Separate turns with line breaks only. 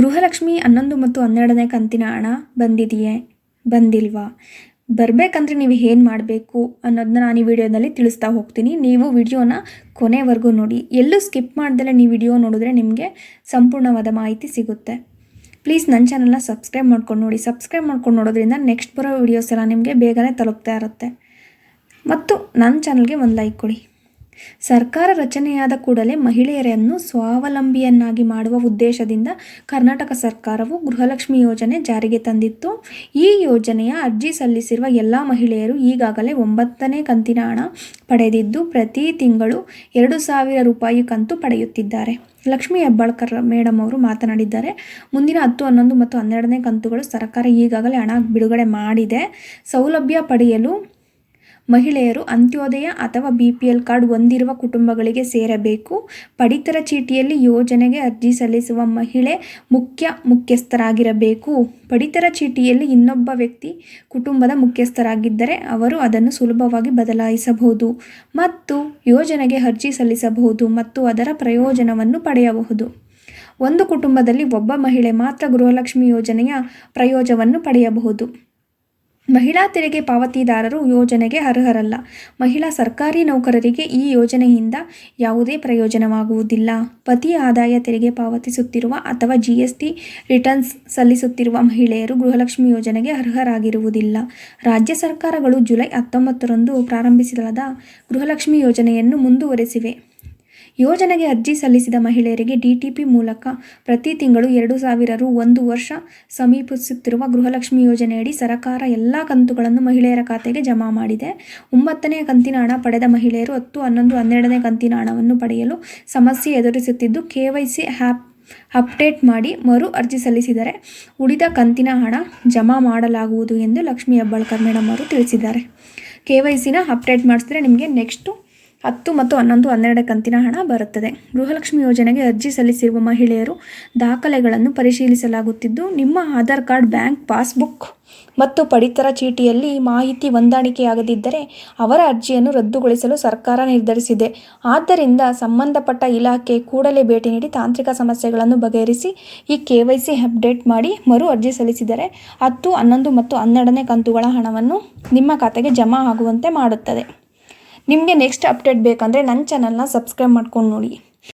ಗೃಹಲಕ್ಷ್ಮಿ ಹನ್ನೊಂದು ಮತ್ತು ಹನ್ನೆರಡನೇ ಕಂತಿನ ಹಣ ಬಂದಿದೆಯೇ? ಬಂದಿಲ್ವಾ? ಬರಬೇಕಂದ್ರೆ ನೀವು ಏನು ಮಾಡಬೇಕು ಅನ್ನೋದನ್ನ ನಾನು ಈ ವಿಡಿಯೋದಲ್ಲಿ ತಿಳಿಸ್ತಾ ಹೋಗ್ತೀನಿ. ನೀವು ವಿಡಿಯೋನ ಕೊನೆವರೆಗೂ ನೋಡಿ. ಎಲ್ಲೂ ಸ್ಕಿಪ್ ಮಾಡ್ದಲೇ ನೀವು ವಿಡಿಯೋ ನೋಡಿದ್ರೆ ನಿಮಗೆ ಸಂಪೂರ್ಣವಾದ ಮಾಹಿತಿ ಸಿಗುತ್ತೆ. ಪ್ಲೀಸ್ ನನ್ನ ಚಾನಲ್ನ ಸಬ್ಸ್ಕ್ರೈಬ್ ಮಾಡ್ಕೊಂಡು ನೋಡಿ. ಸಬ್ಸ್ಕ್ರೈಬ್ ಮಾಡ್ಕೊಂಡು ನೋಡೋದ್ರಿಂದ ನೆಕ್ಸ್ಟ್ ಬರೋ ವಿಡಿಯೋಸ್ ಎಲ್ಲ ನಿಮಗೆ ಬೇಗನೆ ತಲುಪ್ತಾ ಇರುತ್ತೆ. ಮತ್ತು ನನ್ನ ಚಾನಲ್ಗೆ ಒಂದು ಲೈಕ್ ಕೊಡಿ. ಸರ್ಕಾರ ರಚನೆಯಾದ ಕೂಡಲೇ ಮಹಿಳೆಯರನ್ನು ಸ್ವಾವಲಂಬಿಯನ್ನಾಗಿ ಮಾಡುವ ಉದ್ದೇಶದಿಂದ ಕರ್ನಾಟಕ ಸರ್ಕಾರವು ಗೃಹಲಕ್ಷ್ಮಿ ಯೋಜನೆ ಜಾರಿಗೆ ತಂದಿತ್ತು. ಈ ಯೋಜನೆಯ ಅರ್ಜಿ ಸಲ್ಲಿಸಿರುವ ಎಲ್ಲ ಮಹಿಳೆಯರು ಈಗಾಗಲೇ ಒಂಬತ್ತನೇ ಕಂತಿನ ಹಣ ಪಡೆದಿದ್ದು, ಪ್ರತಿ ತಿಂಗಳು ಎರಡು ಸಾವಿರ ರೂಪಾಯಿ ಕಂತು ಪಡೆಯುತ್ತಿದ್ದಾರೆ. ಲಕ್ಷ್ಮಿ ಹೆಬ್ಬಾಳ್ಕರ್ ಮೇಡಮ್ ಅವರು ಮಾತನಾಡಿದ್ದಾರೆ, ಮುಂದಿನ ಹತ್ತು, ಹನ್ನೊಂದು ಮತ್ತು ಹನ್ನೆರಡನೇ ಕಂತುಗಳು ಸರ್ಕಾರ ಈಗಾಗಲೇ ಹಣ ಬಿಡುಗಡೆ ಮಾಡಿದೆ. ಸೌಲಭ್ಯ ಪಡೆಯಲು ಮಹಿಳೆಯರು ಅಂತ್ಯೋದಯ ಅಥವಾ ಬಿ ಪಿ ಎಲ್ ಕಾರ್ಡ್ ಹೊಂದಿರುವ ಕುಟುಂಬಗಳಿಗೆ ಸೇರಬೇಕು. ಪಡಿತರ ಚೀಟಿಯಲ್ಲಿ ಯೋಜನೆಗೆ ಅರ್ಜಿ ಸಲ್ಲಿಸುವ ಮಹಿಳೆ ಮುಖ್ಯ ಮುಖ್ಯಸ್ಥರಾಗಿರಬೇಕು. ಪಡಿತರ ಚೀಟಿಯಲ್ಲಿ ಇನ್ನೊಬ್ಬ ವ್ಯಕ್ತಿ ಕುಟುಂಬದ ಮುಖ್ಯಸ್ಥರಾಗಿದ್ದರೆ ಅವರು ಅದನ್ನು ಸುಲಭವಾಗಿ ಬದಲಾಯಿಸಬಹುದು ಮತ್ತು ಯೋಜನೆಗೆ ಅರ್ಜಿ ಸಲ್ಲಿಸಬಹುದು ಮತ್ತು ಅದರ ಪ್ರಯೋಜನವನ್ನು ಪಡೆಯಬಹುದು. ಒಂದು ಕುಟುಂಬದಲ್ಲಿ ಒಬ್ಬ ಮಹಿಳೆ ಮಾತ್ರ ಗೃಹಲಕ್ಷ್ಮಿ ಯೋಜನೆಯ ಪ್ರಯೋಜನವನ್ನು ಪಡೆಯಬಹುದು. ಮಹಿಳಾ ತೆರಿಗೆ ಪಾವತಿದಾರರು ಯೋಜನೆಗೆ ಅರ್ಹರಲ್ಲ. ಮಹಿಳಾ ಸರ್ಕಾರಿ ನೌಕರರಿಗೆ ಈ ಯೋಜನೆಯಿಂದ ಯಾವುದೇ ಪ್ರಯೋಜನವಾಗುವುದಿಲ್ಲ. ಪತಿ ಆದಾಯ ತೆರಿಗೆ ಪಾವತಿಸುತ್ತಿರುವ ಅಥವಾ ಜಿ ಎಸ್ ರಿಟರ್ನ್ಸ್ ಸಲ್ಲಿಸುತ್ತಿರುವ ಮಹಿಳೆಯರು ಗೃಹಲಕ್ಷ್ಮಿ ಯೋಜನೆಗೆ ಅರ್ಹರಾಗಿರುವುದಿಲ್ಲ. ರಾಜ್ಯ ಸರ್ಕಾರಗಳು ಜುಲೈ ಹತ್ತೊಂಬತ್ತರಂದು ಪ್ರಾರಂಭಿಸಲಾದ ಗೃಹಲಕ್ಷ್ಮಿ ಯೋಜನೆಯನ್ನು ಮುಂದುವರೆಸಿವೆ. ಯೋಜನೆಗೆ ಅರ್ಜಿ ಸಲ್ಲಿಸಿದ ಮಹಿಳೆಯರಿಗೆ ಡಿಟಿಪಿ ಮೂಲಕ ಪ್ರತಿ ತಿಂಗಳು ಎರಡು ಸಾವಿರ ರು ಒಂದು ವರ್ಷ ಸಮೀಪಿಸುತ್ತಿರುವ ಗೃಹಲಕ್ಷ್ಮಿ ಯೋಜನೆಯಡಿ ಸರ್ಕಾರ ಎಲ್ಲ ಕಂತುಗಳನ್ನು ಮಹಿಳೆಯರ ಖಾತೆಗೆ ಜಮಾ ಮಾಡಿದೆ. ಒಂಬತ್ತನೇ ಕಂತಿನ ಹಣ ಪಡೆದ ಮಹಿಳೆಯರು ಹತ್ತು, ಹನ್ನೊಂದು, ಹನ್ನೆರಡನೇ ಕಂತಿನ ಹಣವನ್ನು ಪಡೆಯಲು ಸಮಸ್ಯೆ ಎದುರಿಸುತ್ತಿದ್ದು, K Y C app update ಮಾಡಿ ಮರು ಅರ್ಜಿ ಸಲ್ಲಿಸಿದರೆ ಉಳಿದ ಕಂತಿನ ಹಣ ಜಮಾ ಮಾಡಲಾಗುವುದು ಎಂದು ಲಕ್ಷ್ಮೀ ಹೆಬ್ಬಾಳ್ಕರ್ ಮೇಡಮ್ ಅವರು ತಿಳಿಸಿದ್ದಾರೆ. ಕೆ ವೈ ಸಿನ ಅಪ್ಡೇಟ್ ಮಾಡಿಸಿದ್ರೆ ನಿಮಗೆ ನೆಕ್ಸ್ಟು ಹತ್ತು ಮತ್ತು ಹನ್ನೊಂದು, ಹನ್ನೆರಡು ಕಂತಿನ ಹಣ ಬರುತ್ತದೆ. ಗೃಹಲಕ್ಷ್ಮಿ ಯೋಜನೆಗೆ ಅರ್ಜಿ ಸಲ್ಲಿಸಿರುವ ಮಹಿಳೆಯರು ದಾಖಲೆಗಳನ್ನು ಪರಿಶೀಲಿಸಲಾಗುತ್ತಿದ್ದು, ನಿಮ್ಮ ಆಧಾರ್ ಕಾರ್ಡ್, ಬ್ಯಾಂಕ್, ಪಾಸ್ಬುಕ್ ಮತ್ತು ಪಡಿತರ ಚೀಟಿಯಲ್ಲಿ ಮಾಹಿತಿ ಹೊಂದಾಣಿಕೆಯಾಗದಿದ್ದರೆ ಅವರ ಅರ್ಜಿಯನ್ನು ರದ್ದುಗೊಳಿಸಲು ಸರ್ಕಾರ ನಿರ್ಧರಿಸಿದೆ. ಆದ್ದರಿಂದ ಸಂಬಂಧಪಟ್ಟ ಇಲಾಖೆ ಕೂಡಲೇ ಭೇಟಿ ನೀಡಿ ತಾಂತ್ರಿಕ ಸಮಸ್ಯೆಗಳನ್ನು ಬಗೆಹರಿಸಿ, ಈ ಕೆ ವೈ ಸಿ ಅಪ್ಡೇಟ್ ಮಾಡಿ ಮರು ಅರ್ಜಿ ಸಲ್ಲಿಸಿದರೆ ಹತ್ತು, ಹನ್ನೊಂದು ಮತ್ತು ಹನ್ನೆರಡನೇ ಕಂತುಗಳ ಹಣವನ್ನು ನಿಮ್ಮ ಖಾತೆಗೆ ಜಮಾ ಆಗುವಂತೆ ಮಾಡುತ್ತದೆ. ನಿಮಗೆ ನೆಕ್ಸ್ಟ್ ಅಪ್ಡೇಟ್ ಬೇಕಂದರೆ ನನ್ನ ಚಾನಲ್ನ ಸಬ್ಸ್ಕ್ರೈಬ್ ಮಾಡ್ಕೊಂಡು ನೋಡಿ.